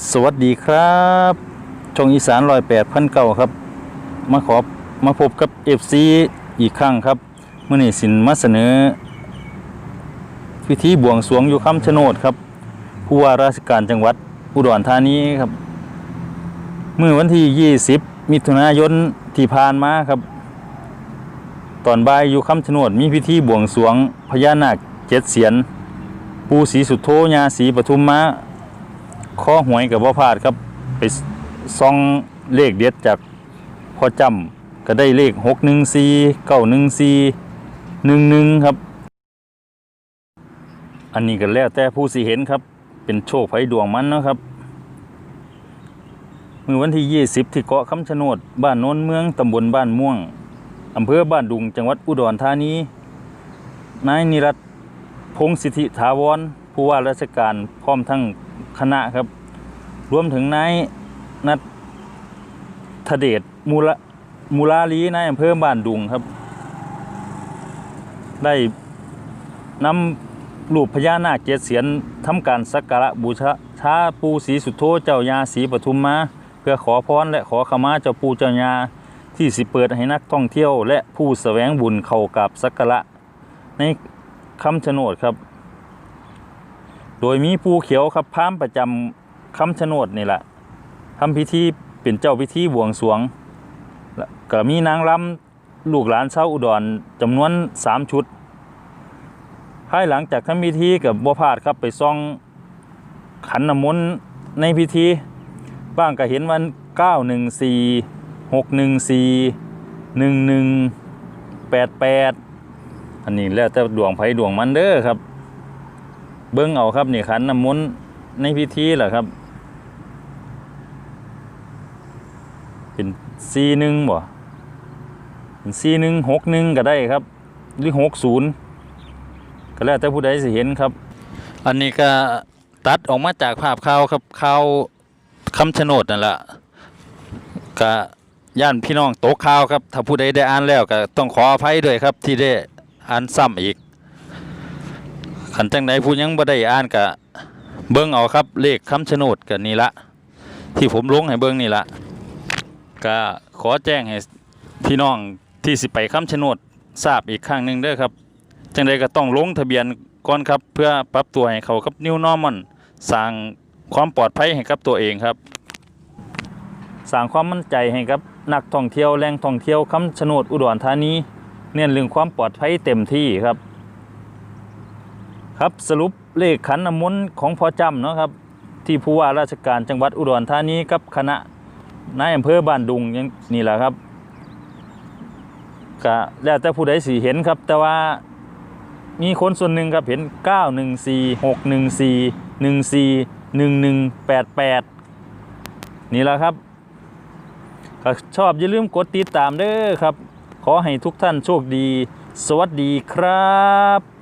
สวัสดีครับช่องอีสานรอยแปดพันเก้าครับ มาขอมาพบกับเอฟซีอีกครั้งครับเมื่อนี้สินมาเสนอพิธีบวงสรวงอยู่คำชะโนดครับ ผู้ว่าราชการจังหวัดอุดรธานีครับ เมื่อวันที่ 20 มิถุนายนที่ผ่านมาครับ ตอนบ่ายอยู่คำชะโนดมีพิธีบวงสรวงพญานาคเจ็ดเสียน ปูศรีสุโธญาศรีปทุมมา ข้อหวยกับว่าพลาดครับ ไปซองเลขเด็ดจากพ่อจำก็ได้เลขหกหนึ่งสี่เก้าหนึ่งสี่หนึ่งหนึ่งครับ อันนี้ก็แล้วแต่ผู้สิเห็นครับ เป็นโชคไฟดวงมันนะครับมือวันที่ยี่สิบที่เกาะคำชะโนด บ้านโน้นเมือง ตำบลบ้านม่วง อำเภอบ้านดุง จังหวัดอุดรธานี นายนิรัตพงศิทธิถาวร ผู้ว่าราชการพร้อมทั้ง คณะครับ รวมถึงนายนัทเดชมูลมูลาลีนายอำเภอบ้านดุงครับ ได้นำรูปพญานาคเจ็ดเสียนทำการสักการะบูชาชาปูศรีสุโธเจ้ายาศรีปทุมมาเพื่อขอพรและขอขมาเจ้าปูเจ้ายาที่สิเปิดให้นักท่องเที่ยว และผู้แสวงบุญเข้ากับสักการะในคำชะโนดครับ โดยมีผู้เขียวครับพามประจำคำชะโนดนี่แหละทำพิธีเป็นเจ้าพิธีบวงสรวงก็มีนางรำลูกหลานชาวอุดรจำนวนสามชุด ภายหลังจากทำพิธีกับบัวพาดครับไปซ่องขันน้ำมนต์ในพิธี บ้างก็เห็นวัน 9 1 4 6 1 4 1 1 8 8 อันนี้แล้วแต่ดวงไผดวงมันเด้อครับ เบิ้งเอาครับนี่ขันน้ำมนต์ในพิธีแหละครับ เป็นซีหนึ่งบ่เป็นซีหนึ่งหกหนึ่งก็ได้ครับหรือหกศูนย์ก็แล้วแต่ผู้ใดสิเห็นครับ อันนี้ก็ตัดออกมาจากภาพข่าวครับข่าวคำชะโนดนั่นแหละก็ย่านพี่น้องโตกข่าวครับ ถ้าผู้ใดได้อ่านแล้วก็ต้องขออภัยด้วยครับที่ได้อ่านซ้ำอีก ขันจังใดผู้ยังบ่ได้อ่านกะเบิ่งเอาครับเลขคำชะโนดกันนี่ละที่ผมลงให้เบิ่งนี่ละก็ขอแจ้งให้พี่น้องที่สิไปคำชะโนดทราบอีกครั้งหนึ่งเด้อครับ จังใดก็ต้องลงทะเบียนก่อนครับ เพื่อปรับตัวให้เขากับนิวนอร์มันสร้างความปลอดภัยให้กับตัวเองครับสร้างความมั่นใจให้กับนักท่องเที่ยวแหล่งท่องเที่ยวคำชะโนดอุดรธานีเน้นเรื่องความปลอดภัยเต็มที่ครับ ครับสรุปเลขขันน้ำมนต์ของพ่อจำเนาะครับที่ผู้ว่าราชการจังหวัดอุดรธานีกับคณะนายอำเภอบ้านดุงยังนี่แหละครับก็แล้วแต่ผู้ใดสิเห็นครับ แต่ว่ามีคนส่วนหนึ่งครับเห็น 9 1 4 6 1 4 1 4 1 1 8 8 นี่แหละครับก็ชอบอย่าลืมกดติดตามเด้อครับ ขอให้ทุกท่านโชคดี สวัสดีครับ